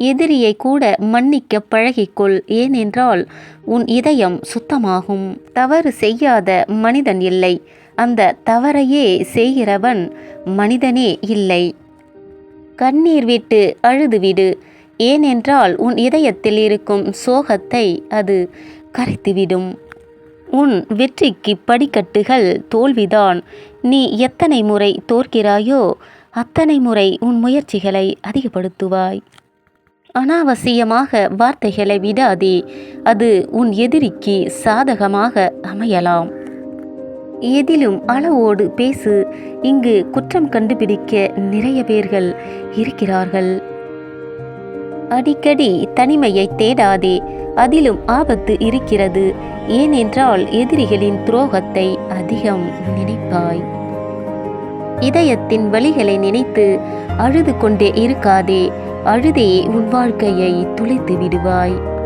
எதிரியை கூட மன்னிக்க பழகிக்கொள் ஏனென்றால் உன் இதயம் சுத்தமாகும். தவறு செய்யாத மனிதன் இல்லை. அந்த தவறையே செய்கிறவன் மனிதனே இல்லை. கண்ணீர் விட்டு அழுதுவிடு. ஏனென்றால் உன் இதயத்தில் இருக்கும் சோகத்தை அது கரைத்துவிடும். உன் வெற்றிக்கு படிக்கட்டுகள் தோல்விதான். நீ எத்தனை முறை தோற்கிறாயோ அத்தனை முறை உன் முயற்சிகளை அதிகப்படுத்துவாய். அனாவசியமாக வார்த்தைகளை விடாதே அது உன் எதிரிக்கு சாதகமாக அமையலாம். எதிலும் அளவோடு பேசு இங்கு குற்றம் கண்டுபிடிக்க நிறைய பேர்கள் இருக்கிறார்கள். அடிக்கடி தனிமையை தேடாதே அதிலும் ஆபத்து இருக்கிறது ஏனென்றால் எதிரிகளின் துரோகத்தை அதிகம் நினைப்பாய். இதயத்தின் வழிகளை நினைத்து அழுது கொண்டே இருக்காதே அழுதே உன் வாழ்க்கையை துளைத்து விடுவாய்.